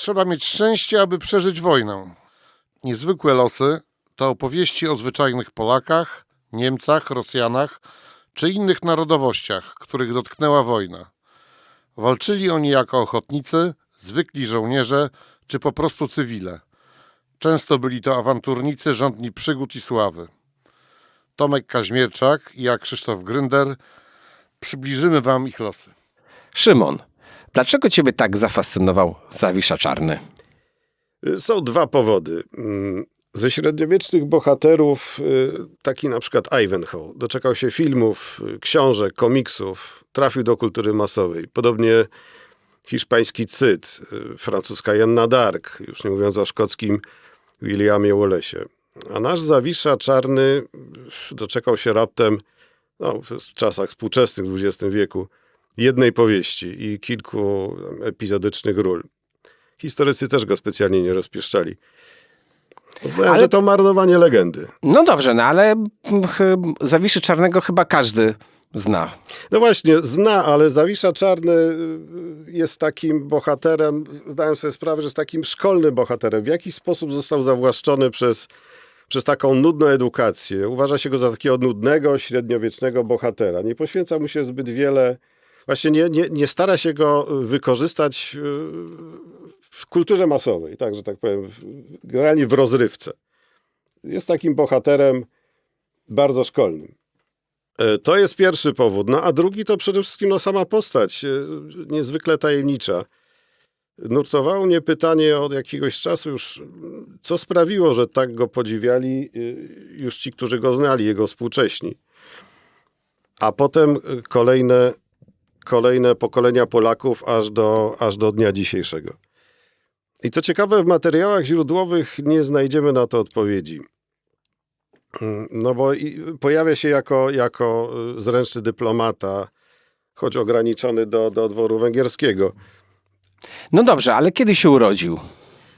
Trzeba mieć szczęście, aby przeżyć wojnę. Niezwykłe losy to opowieści o zwyczajnych Polakach, Niemcach, Rosjanach czy innych narodowościach, których dotknęła wojna. Walczyli oni jako ochotnicy, zwykli żołnierze czy po prostu cywile. Często byli to awanturnicy rządni przygód i sławy. Tomek Kaźmierczak i ja, Krzysztof Grynder, przybliżymy Wam ich losy. Szymon, dlaczego ciebie tak zafascynował Zawisza Czarny? Są dwa powody. Mm, Ze średniowiecznych bohaterów y, taki na przykład Ivanhoe doczekał się filmów, y, książek, komiksów, trafił do kultury masowej. Podobnie hiszpański Cyd, y, francuska Janna Dark, już nie mówiąc o szkockim Williamie Wallace'ie. A nasz Zawisza Czarny y, doczekał się raptem, no, w czasach współczesnych w XX wieku, jednej powieści i kilku epizodycznych ról. Historycy też go specjalnie nie rozpieszczali. Uznają, Ale- że to marnowanie legendy. No dobrze, no ale Zawiszy Czarnego chyba każdy zna. No właśnie, zna, ale Zawisza Czarny y, jest takim bohaterem, zdaję sobie sprawę, że jest takim szkolnym bohaterem. W jaki sposób został zawłaszczony przez, przez taką nudną edukację? Uważa się go za takiego nudnego, średniowiecznego bohatera. Nie poświęca mu się zbyt wiele, właśnie nie, nie, nie stara się go wykorzystać y, w kulturze masowej, tak, że tak powiem, generalnie w rozrywce. Jest takim bohaterem bardzo szkolnym. E, To jest pierwszy powód. No a drugi to przede wszystkim no, sama postać, e, niezwykle tajemnicza. Nurtowało mnie pytanie od jakiegoś czasu już, co sprawiło, że tak go podziwiali e, już ci, którzy go znali, jego współcześni. A potem e, kolejne, kolejne pokolenia Polaków aż do, aż do dnia dzisiejszego. I co ciekawe, w materiałach źródłowych nie znajdziemy na to odpowiedzi. No bo pojawia się jako, jako zręczny dyplomata, choć ograniczony do, do dworu węgierskiego. No dobrze, ale kiedy się urodził?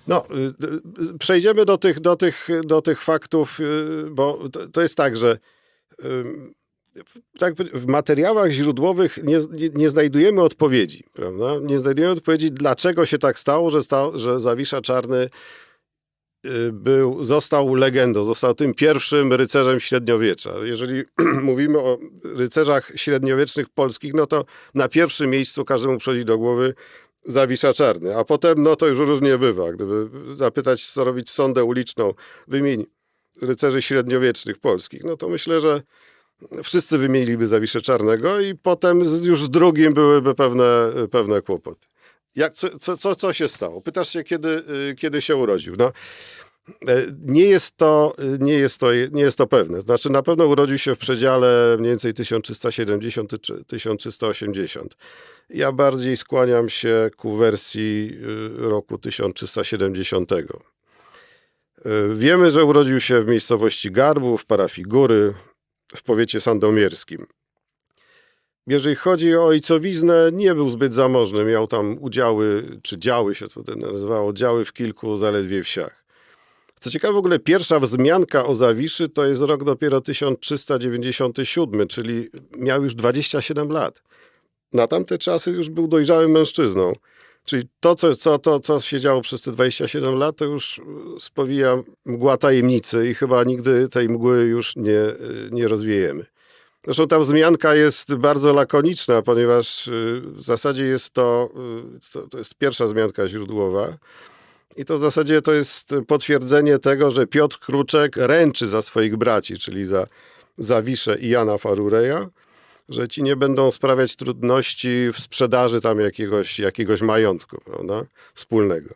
No, y, y, przejdziemy do tych, do tych, do tych faktów, y, bo to, to jest tak, że tak, w materiałach źródłowych nie, nie, nie znajdujemy odpowiedzi, prawda? Nie znajdujemy odpowiedzi, dlaczego się tak stało, że, stał, że Zawisza Czarny y, był, został legendą, został tym pierwszym rycerzem średniowiecza. Jeżeli mówimy o rycerzach średniowiecznych polskich, no to na pierwszym miejscu każdemu przychodzi do głowy Zawisza Czarny, a potem no to już różnie bywa. Gdyby zapytać, co robić sondę uliczną, wymień rycerzy średniowiecznych polskich, no to myślę, że wszyscy wymieniliby Zawiszę Czarnego i potem już z drugim byłyby pewne, pewne kłopoty. Jak, co, co, co, się stało? Pytasz się, kiedy, y, kiedy się urodził. No, e, nie jest, to, nie, jest to, nie jest to pewne. Znaczy, na pewno urodził się w przedziale mniej więcej 1370 czy 1380. Ja bardziej skłaniam się ku wersji y, roku 1370. Y, Wiemy, że urodził się w miejscowości Garbów, parafii Góry, w powiecie sandomierskim. Jeżeli chodzi o ojcowiznę, nie był zbyt zamożny. Miał tam udziały, czy działy się to nazywało, działy w kilku zaledwie wsiach. Co ciekawe, w ogóle pierwsza wzmianka o Zawiszy to jest rok dopiero 1397, czyli miał już 27 lat. Na tamte czasy już był dojrzałym mężczyzną. Czyli to, co, co, to, co się działo przez te 27 lat, to już y, spowija mgła tajemnicy i chyba nigdy tej mgły już nie, y, nie rozwiejemy. Zresztą ta wzmianka jest bardzo lakoniczna, ponieważ y, w zasadzie jest to, to, to jest pierwsza wzmianka źródłowa. I to w zasadzie to jest potwierdzenie tego, że Piotr Kruczek ręczy za swoich braci, czyli za Zawiszę i Jana Farureja, że ci nie będą sprawiać trudności w sprzedaży tam jakiegoś, jakiegoś majątku prawda? wspólnego.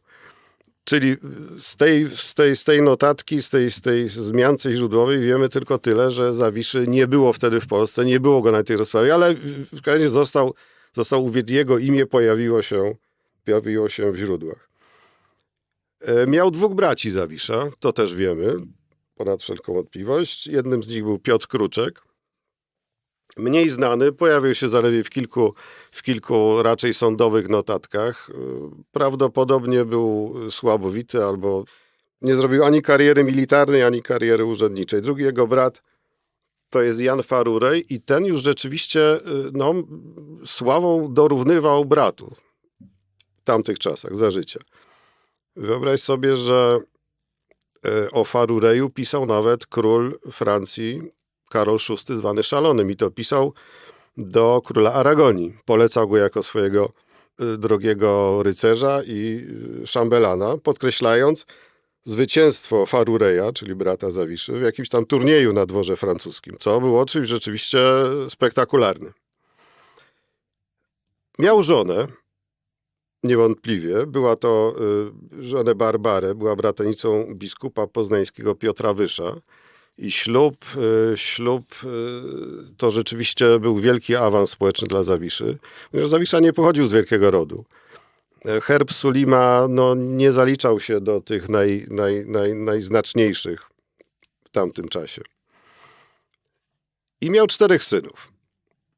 Czyli z tej, z, tej, z tej notatki, z tej, z tej wzmiance źródłowej wiemy tylko tyle, że Zawiszy nie było wtedy w Polsce, nie było go na tej rozprawie, ale w każdym został, został, jego imię pojawiło się, pojawiło się w źródłach. E, Miał dwóch braci Zawisza, to też wiemy, ponad wszelką wątpliwość. Jednym z nich był Piotr Kruczek, mniej znany, pojawił się zaledwie w kilku, w kilku raczej sądowych notatkach. Y, Prawdopodobnie był słabowity albo nie zrobił ani kariery militarnej, ani kariery urzędniczej. Drugi jego brat to jest Jan Farurej i ten już rzeczywiście y, no, sławą dorównywał bratu w tamtych czasach, za życia. Wyobraź sobie, że e, o Farureju pisał nawet król Francji Karol VI, zwany Szalonym. I to pisał do króla Aragonii. Polecał go jako swojego e, drogiego rycerza i e, szambelana, podkreślając zwycięstwo Farureja, czyli brata Zawiszy, w jakimś tam turnieju na dworze francuskim, co było czymś rzeczywiście spektakularnym. Miał żonę, niewątpliwie. Była to y, żonę Barbarę, była bratanicą biskupa poznańskiego Piotra Wysza. I ślub, y, ślub y, to rzeczywiście był wielki awans społeczny dla Zawiszy, ponieważ Zawisza nie pochodził z wielkiego rodu. E, Herb Sulima no, nie zaliczał się do tych naj, naj, naj, najznaczniejszych w tamtym czasie. I miał czterech synów.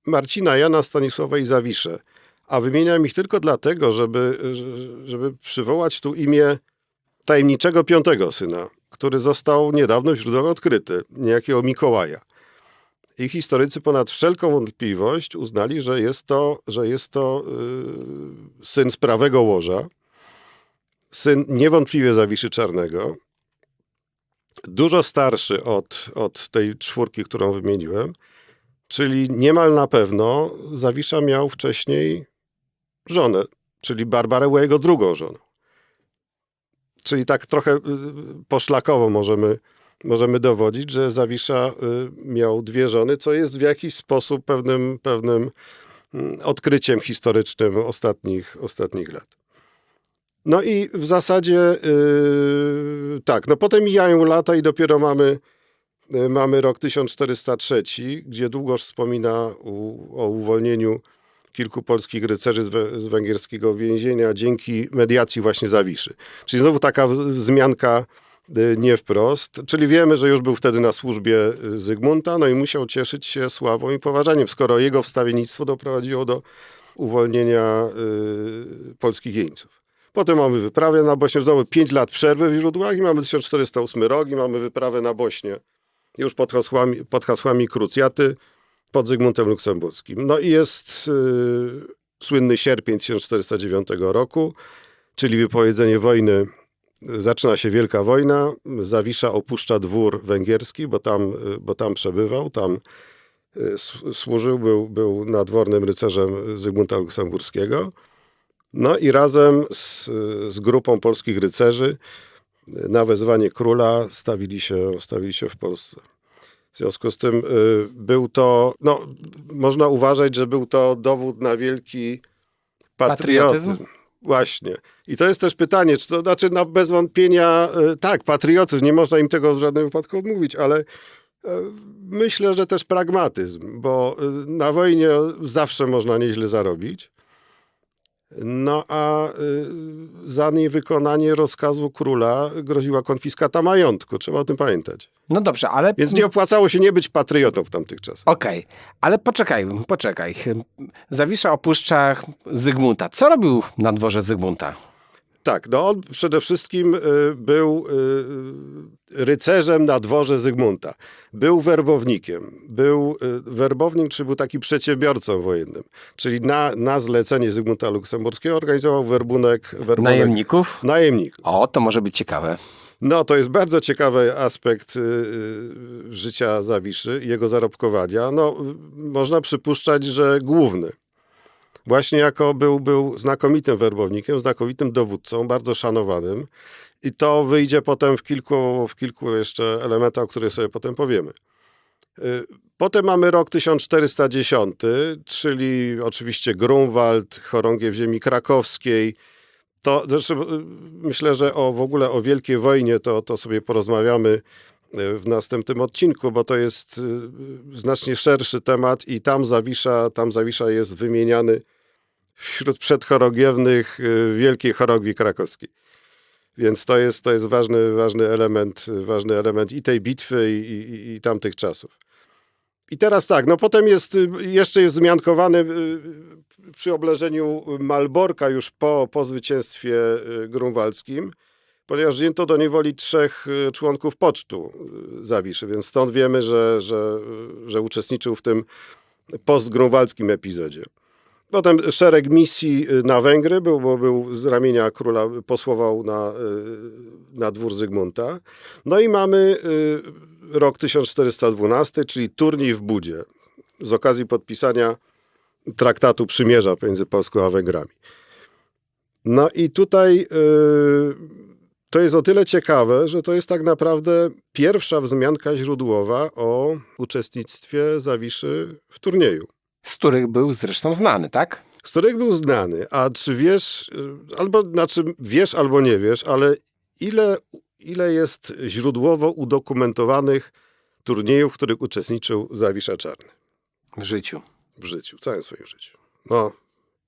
Marcina, Jana, Stanisława i Zawiszę. A wymieniam ich tylko dlatego, żeby, żeby przywołać tu imię tajemniczego piątego syna, który został niedawno w źródłach odkryty, niejakiego Mikołaja. I historycy ponad wszelką wątpliwość uznali, że jest to, że jest to yy, syn z prawego łoża, syn niewątpliwie Zawiszy Czarnego, dużo starszy od, od tej czwórki, którą wymieniłem, czyli niemal na pewno Zawisza miał wcześniej żonę, czyli Barbarę jego drugą żoną. Czyli tak trochę y, poszlakowo możemy, możemy dowodzić, że Zawisza y, miał dwie żony, co jest w jakiś sposób pewnym, pewnym mm, odkryciem historycznym ostatnich, ostatnich lat. No i w zasadzie yy, tak, no potem mijają lata i dopiero mamy, yy, mamy rok 1403, gdzie Długosz wspomina u, o uwolnieniu kilku polskich rycerzy z, wę- z węgierskiego więzienia dzięki mediacji właśnie Zawiszy. Czyli znowu taka wzmianka y, nie wprost, czyli wiemy, że już był wtedy na służbie y, Zygmunta, no i musiał cieszyć się sławą i poważaniem, skoro jego wstawiennictwo doprowadziło do uwolnienia y, polskich jeńców. Potem mamy wyprawę na Bośnię, znowu 5 lat przerwy w źródłach i mamy 1408 rok i mamy wyprawę na Bośnię już pod hasłami, pod hasłami krucjaty pod Zygmuntem Luksemburskim. No i jest y, słynny sierpień 1409 roku, czyli wypowiedzenie wojny. Zaczyna się Wielka Wojna. Zawisza opuszcza dwór węgierski, bo tam, y, bo tam przebywał, tam y, służył, był, był nadwornym rycerzem Zygmunta Luksemburskiego. No i razem z, z grupą polskich rycerzy na wezwanie króla stawili się, stawili się w Polsce. W związku z tym y, był to, no, można uważać, że był to dowód na wielki patriotyzm. Patriotyzm? Właśnie. I to jest też pytanie, czy to znaczy, no, bez wątpienia, y, tak, patriotyzm, nie można im tego w żadnym wypadku odmówić, ale y, myślę, że też pragmatyzm, bo na wojnie zawsze można nieźle zarobić. No a y, za niewykonanie rozkazu króla groziła konfiskata majątku. Trzeba o tym pamiętać. No dobrze, ale... Więc nie opłacało się nie być patriotą w tamtych czasach. Okej, ale poczekaj, poczekaj. Zawisza opuszcza Zygmunta. Co robił na dworze Zygmunta? Tak, no on przede wszystkim y, był y, rycerzem na dworze Zygmunta. Był werbownikiem. Był y, werbownik, czy był taki przedsiębiorcą wojennym. Czyli na, na zlecenie Zygmunta Luksemburskiego organizował werbunek, werbunek Najemników? najemników. O, to może być ciekawe. No, to jest bardzo ciekawy aspekt y, y, życia Zawiszy i jego zarobkowania. No, można przypuszczać, że główny. Właśnie jako był, był znakomitym werbownikiem, znakomitym dowódcą, bardzo szanowanym. I to wyjdzie potem w kilku, w kilku jeszcze elementach, o których sobie potem powiemy. Y, Potem mamy rok 1410, czyli oczywiście Grunwald, chorągiew ziemi krakowskiej, to zresztą y, myślę, że o, w ogóle o Wielkiej Wojnie to, to sobie porozmawiamy y, w następnym odcinku, bo to jest znacznie szerszy temat i tam Zawisza, tam Zawisza jest wymieniany wśród przedchorągiewnych y, Wielkiej Chorągwi Krakowskiej. Więc to jest, to jest ważny, ważny, element, ważny element i tej bitwy, i, i, i tamtych czasów. I teraz tak, no potem jest, y, jeszcze jest zmiankowany y, przy obleżeniu Malborka już po, po zwycięstwie grunwaldzkim, ponieważ wzięto do niewoli trzech członków pocztu Zawiszy, więc stąd wiemy, że, że, że uczestniczył w tym postgrunwaldzkim epizodzie. Potem szereg misji y, na Węgry, był, bo był z ramienia króla, posłował na, y, na dwór Zygmunta. No i mamy y, rok 1412, czyli turniej w Budzie z okazji podpisania traktatu przymierza pomiędzy Polską a Węgrami. No i tutaj to jest o tyle ciekawe, że to jest tak naprawdę pierwsza wzmianka źródłowa o uczestnictwie Zawiszy w turnieju Z których był zresztą znany, tak? z których był znany. A czy wiesz, y, albo znaczy wiesz, albo nie wiesz, ale ile, ile jest źródłowo udokumentowanych turniejów, w których uczestniczył Zawisza Czarny W życiu. w życiu, w całym swoim życiu? No,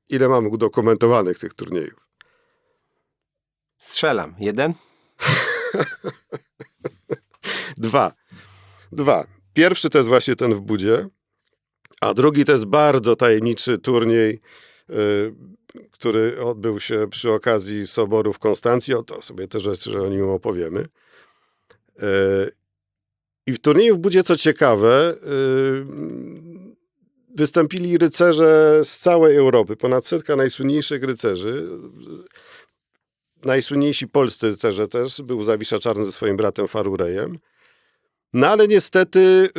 ile mamy udokumentowanych tych turniejów? Strzelam. Jeden? Dwa. Dwa. Pierwszy to jest właśnie ten w Budzie, a drugi to jest bardzo tajemniczy turniej, y, który odbył się przy okazji Soboru w Konstancji. O to sobie te rzeczy o nim opowiemy. Y, I w turnieju w Budzie, co ciekawe, y, wystąpili rycerze z całej Europy. Ponad setka najsłynniejszych rycerzy. Najsłynniejsi polscy rycerze też. Był Zawisza Czarny ze swoim bratem Farurejem. No ale niestety y,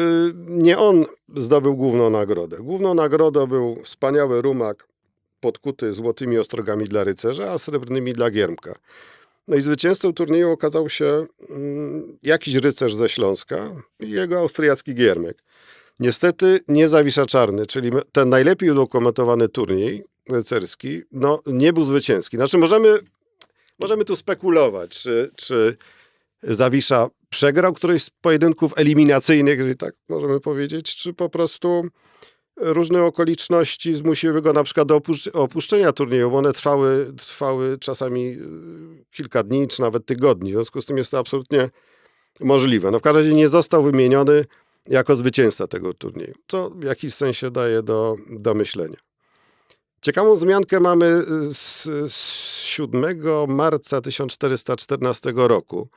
nie on zdobył główną nagrodę. Główną nagrodą był wspaniały rumak podkuty złotymi ostrogami dla rycerza, a srebrnymi dla giermka. No i zwycięzcą turnieju okazał się mm, jakiś rycerz ze Śląska i jego austriacki giermek. Niestety nie Zawisza Czarny, czyli ten najlepiej udokumentowany turniej rycerski, no nie był zwycięski. Znaczy możemy, możemy tu spekulować, czy, czy Zawisza przegrał któryś z pojedynków eliminacyjnych, jeżeli tak możemy powiedzieć, czy po prostu różne okoliczności zmusiły go na przykład do opuszcz- opuszczenia turnieju, bo one trwały, trwały czasami y, kilka dni, czy nawet tygodni. W związku z tym jest to absolutnie możliwe. No w każdym razie nie został wymieniony jako zwycięzca tego turnieju, co w jakiś sensie daje do, do myślenia. Ciekawą zmiankę mamy z, z 7 marca 1414 roku.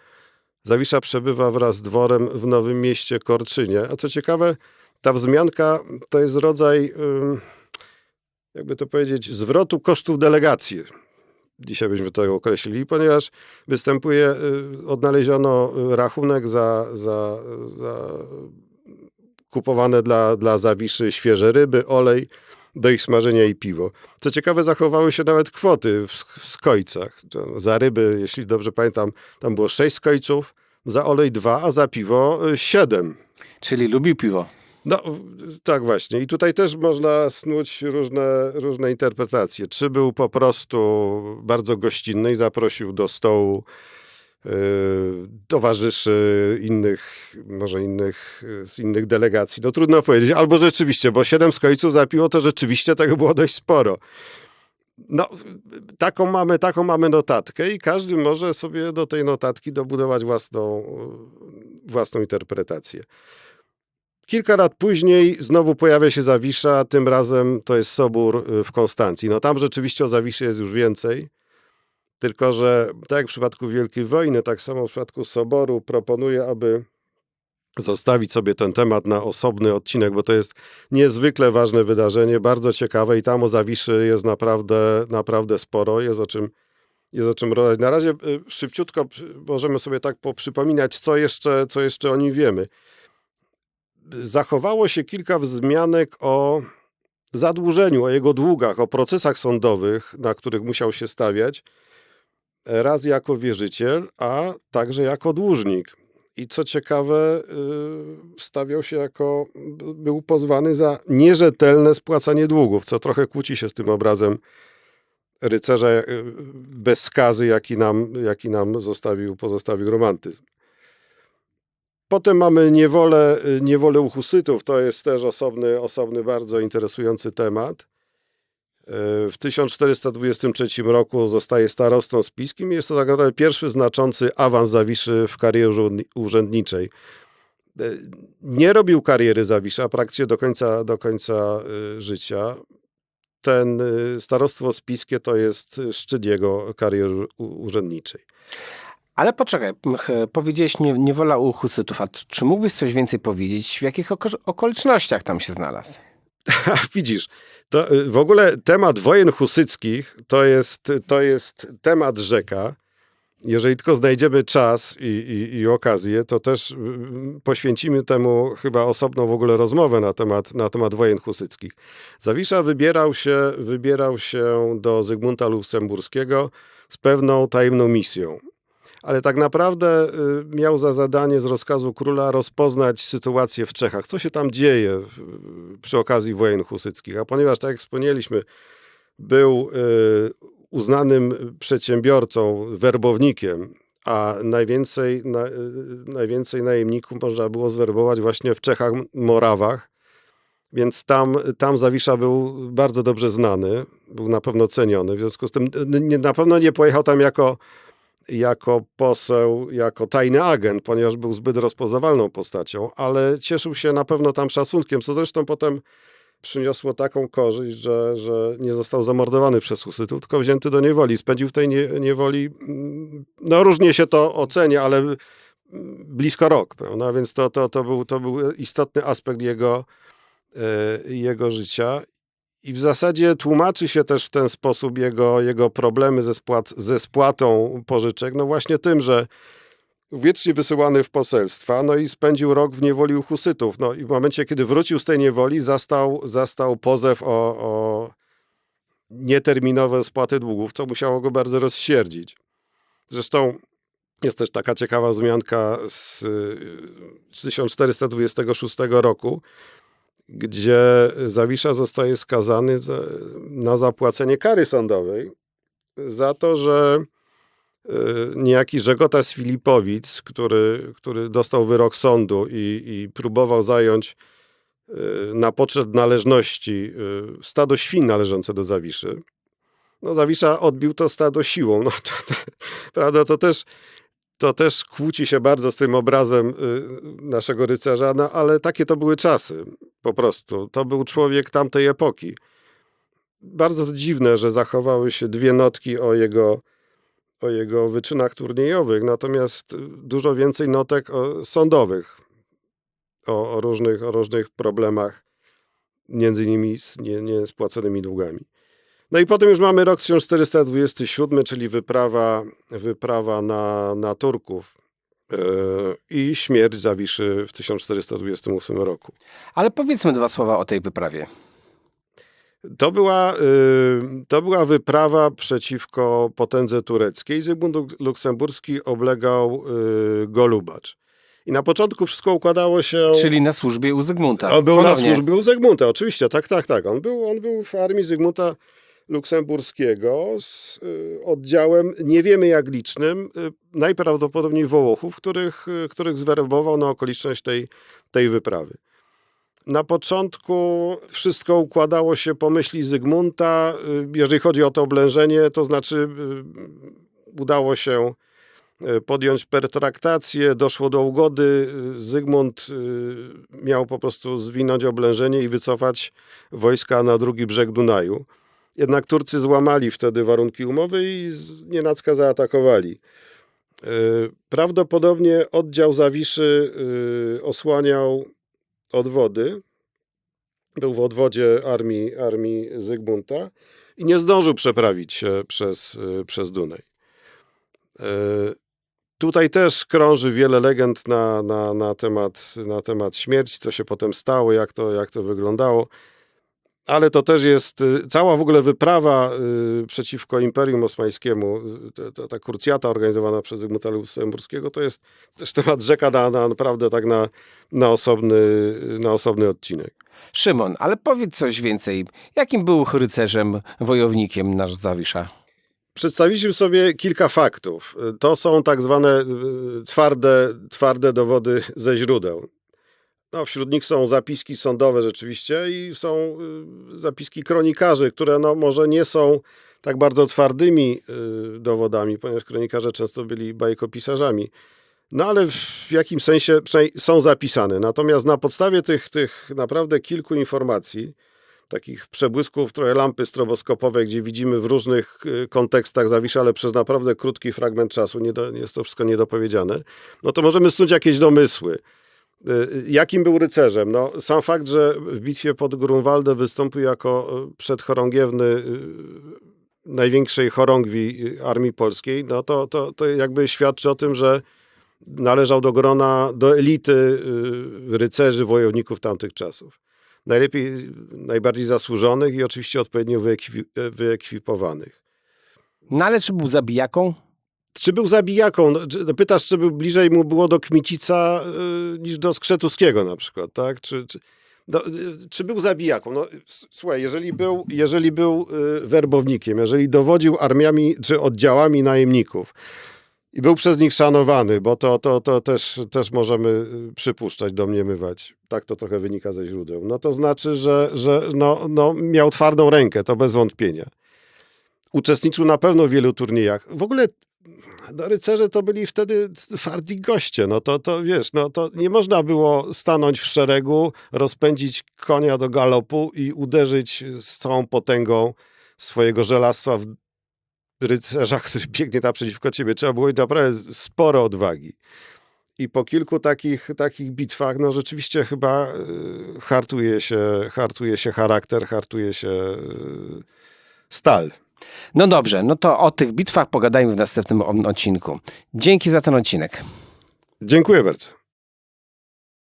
Zawisza przebywa wraz z dworem w Nowym Mieście Korczynie. A co ciekawe, ta wzmianka to jest rodzaj, jakby to powiedzieć, zwrotu kosztów delegacji. Dzisiaj byśmy to określili, ponieważ występuje, y, odnaleziono rachunek za, za, za kupowane dla, dla Zawiszy świeże ryby, olej do ich smażenia i piwo. Co ciekawe, zachowały się nawet kwoty w, sk- w skojcach. Za ryby, jeśli dobrze pamiętam, tam było 6 skojców, za olej 2, a za piwo 7. Czyli lubił piwo. No, tak właśnie. I tutaj też można snuć różne, różne interpretacje. Czy był po prostu bardzo gościnny i zaprosił do stołu towarzyszy innych, może innych, yy, z innych delegacji. No trudno powiedzieć. Albo rzeczywiście, bo siedem skojców za piwo, to rzeczywiście tego było dość sporo. No, taką mamy, taką mamy notatkę i każdy może sobie do tej notatki dobudować własną, własną interpretację. Kilka lat później znowu pojawia się Zawisza, tym razem to jest Sobór y, w Konstancji. No tam rzeczywiście o Zawiszy jest już więcej, tylko że tak jak w przypadku Wielkiej Wojny, tak samo w przypadku Soboru proponuję, aby zostawić sobie ten temat na osobny odcinek, bo to jest niezwykle ważne wydarzenie, bardzo ciekawe i tam o Zawiszy jest naprawdę, naprawdę sporo, jest o czym jest o czym rozmawiać. Na razie y, szybciutko możemy sobie tak poprzypominać, co jeszcze, co jeszcze o nim wiemy zachowało się kilka wzmianek o zadłużeniu, o jego długach, o procesach sądowych, na których musiał się stawiać, raz jako wierzyciel, a także jako dłużnik. I co ciekawe, y, stawiał się jako, był pozwany za nierzetelne spłacanie długów, co trochę kłóci się z tym obrazem rycerza y, bez skazy, jaki nam, jaki nam zostawił, pozostawił romantyzm. Potem mamy niewolę, niewolę u husytów. To jest też osobny, osobny bardzo interesujący temat. E, W 1423 roku zostaje starostą spiskim jest to tak naprawdę pierwszy znaczący awans Zawiszy w karierze urzędni- urzędniczej. E, Nie robił kariery Zawisza praktycznie do końca, do końca e, życia. Ten starostwo spiskie to jest szczyt jego kariery urzędniczej. Ale poczekaj, powiedziałeś nie, niewola u husytów, a czy mógłbyś coś więcej powiedzieć? W jakich oko- okolicznościach tam się znalazł? Widzisz, to y, w ogóle temat wojen husyckich to jest, to jest temat rzeka. Jeżeli tylko znajdziemy czas i, i, i okazję, to też y, poświęcimy temu chyba osobną w ogóle rozmowę na temat, na temat wojen husyckich. Zawisza wybierał się, wybierał się do Zygmunta Luksemburskiego z pewną tajemną misją. Ale tak naprawdę y, miał za zadanie z rozkazu króla rozpoznać sytuację w Czechach, co się tam dzieje w- przy okazji wojen husyckich. A ponieważ, tak jak wspomnieliśmy, był y, uznanym przedsiębiorcą, werbownikiem, a najwięcej, na, y, najwięcej najemników można było zwerbować właśnie w Czechach, Morawach, więc tam, tam Zawisza był bardzo dobrze znany, był na pewno ceniony. W związku z tym y, nie, na pewno nie pojechał tam jako, jako poseł, jako tajny agent, ponieważ był zbyt rozpoznawalną postacią, ale cieszył się na pewno tam szacunkiem, co zresztą potem przyniosło taką korzyść, że, że nie został zamordowany przez Husytów, tylko wzięty do niewoli. Spędził w tej nie, niewoli, mm, no różnie się to ocenia, ale blisko rok, prawda? Więc to, to, to, był, to był istotny aspekt jego, e, jego życia. I w zasadzie tłumaczy się też w ten sposób jego, jego problemy ze, spłat, ze spłatą pożyczek, no właśnie tym, że wiecznie wysyłany w poselstwa, no i spędził rok w niewoli u Husytów. No i w momencie, kiedy wrócił z tej niewoli, zastał, zastał pozew o, o nieterminowe spłaty długów, co musiało go bardzo rozsierdzić. Zresztą jest też taka ciekawa wzmianka z y, 1426 roku, gdzie Zawisza zostaje skazany za, na zapłacenie kary sądowej za to, że y, niejaki Żegotas Filipowic, który, który dostał wyrok sądu i, i próbował zająć y, na poczet należności y, stado świn należące do Zawiszy. No Zawisza odbił to stado siłą. No, to, to, prawda, to też, to też kłóci się bardzo z tym obrazem y, naszego rycerza, no, ale takie to były czasy, po prostu. To był człowiek tamtej epoki. Bardzo dziwne, że zachowały się dwie notki o jego, o jego wyczynach turniejowych, natomiast dużo więcej notek o, sądowych, o, o, różnych, o różnych problemach, między innymi z nie, niespłaconymi długami. No i potem już mamy rok 1427, czyli wyprawa, wyprawa na, na Turków yy, i śmierć Zawiszy w 1428 roku. Ale powiedzmy dwa słowa o tej wyprawie. To była, y, to była wyprawa przeciwko potędze tureckiej. Zygmunt Luk- Luksemburski oblegał y, Golubacz. I na początku wszystko układało się... Czyli na służbie u Zygmunta. On był Ponownie. na służbie u Zygmunta, oczywiście, tak, tak, tak. On był, on był w armii Zygmunta Luksemburskiego z y, oddziałem, nie wiemy jak licznym, y, najprawdopodobniej Wołochów, których, y, których zwerbował na okoliczność tej, tej wyprawy. Na początku wszystko układało się po myśli Zygmunta. Jeżeli chodzi o to oblężenie, to znaczy udało się podjąć pertraktację, doszło do ugody. Zygmunt miał po prostu zwinąć oblężenie i wycofać wojska na drugi brzeg Dunaju. Jednak Turcy złamali wtedy warunki umowy i nienacka zaatakowali. Y, Prawdopodobnie oddział Zawiszy y, osłaniał odwody. Był w odwodzie armii, armii Zygmunta i nie zdążył przeprawić się przez, y, przez Dunaj. Tutaj też krąży wiele legend na, na, na, temat, na temat śmierci, co się potem stało, jak to, jak to wyglądało. Ale to też jest y, cała w ogóle wyprawa y, przeciwko Imperium Osmańskiemu, y, ta, ta, ta krucjata organizowana przez Zygmunta Luksemburskiego, to jest też temat rzeka na, na naprawdę tak na, na, osobny, na osobny odcinek. Szymon, ale powiedz coś więcej. Jakim był rycerzem, wojownikiem nasz Zawisza? Przedstawiliśmy sobie kilka faktów. To są tak zwane twarde, twarde dowody ze źródeł. No, wśród nich są zapiski sądowe rzeczywiście i są y, zapiski kronikarzy, które no, może nie są tak bardzo twardymi y, dowodami, ponieważ kronikarze często byli bajkopisarzami. No ale w jakim sensie są zapisane. Natomiast na podstawie tych, tych naprawdę kilku informacji, takich przebłysków, trochę lampy stroboskopowej, gdzie widzimy w różnych y, kontekstach Zawisza, ale przez naprawdę krótki fragment czasu, nie do, jest to wszystko niedopowiedziane, no to możemy snuć jakieś domysły. Y, Jakim był rycerzem? No, sam fakt, że w bitwie pod Grunwaldem wystąpił jako y, przedchorągiewny y, największej chorągwi armii polskiej, no to, to, to jakby świadczy o tym, że należał do grona, do elity rycerzy, wojowników tamtych czasów. Najlepiej, najbardziej zasłużonych i oczywiście odpowiednio wyekwi, wyekwipowanych. No ale czy był zabijaką? Czy był zabijaką? No, no Pytasz, czy był bliżej mu było do Kmicica y, niż do Skrzetuskiego na przykład, tak? Czy, czy, no, y, czy był zabijaką? No, słuchaj, jeżeli był, jeżeli był y, werbownikiem, jeżeli dowodził armiami czy oddziałami najemników i był przez nich szanowany, bo to, to, to też, też możemy przypuszczać, domniemywać. Tak to trochę wynika ze źródeł. No to znaczy, że, że no, no, miał twardą rękę, to bez wątpienia. Uczestniczył na pewno w wielu turniejach. W ogóle no, rycerze to byli wtedy twardzi goście. No to, to wiesz, no to nie można było stanąć w szeregu, rozpędzić konia do galopu i uderzyć z całą potęgą swojego żelastwa w rycerza, który biegnie naprzeciwko ciebie. Trzeba było mieć naprawdę sporo odwagi. I po kilku takich, takich bitwach, no rzeczywiście chyba y, hartuje się, hartuje się charakter, hartuje się y, stal. No dobrze, no to o tych bitwach pogadajmy w następnym odcinku. Dzięki za ten odcinek. Dziękuję bardzo.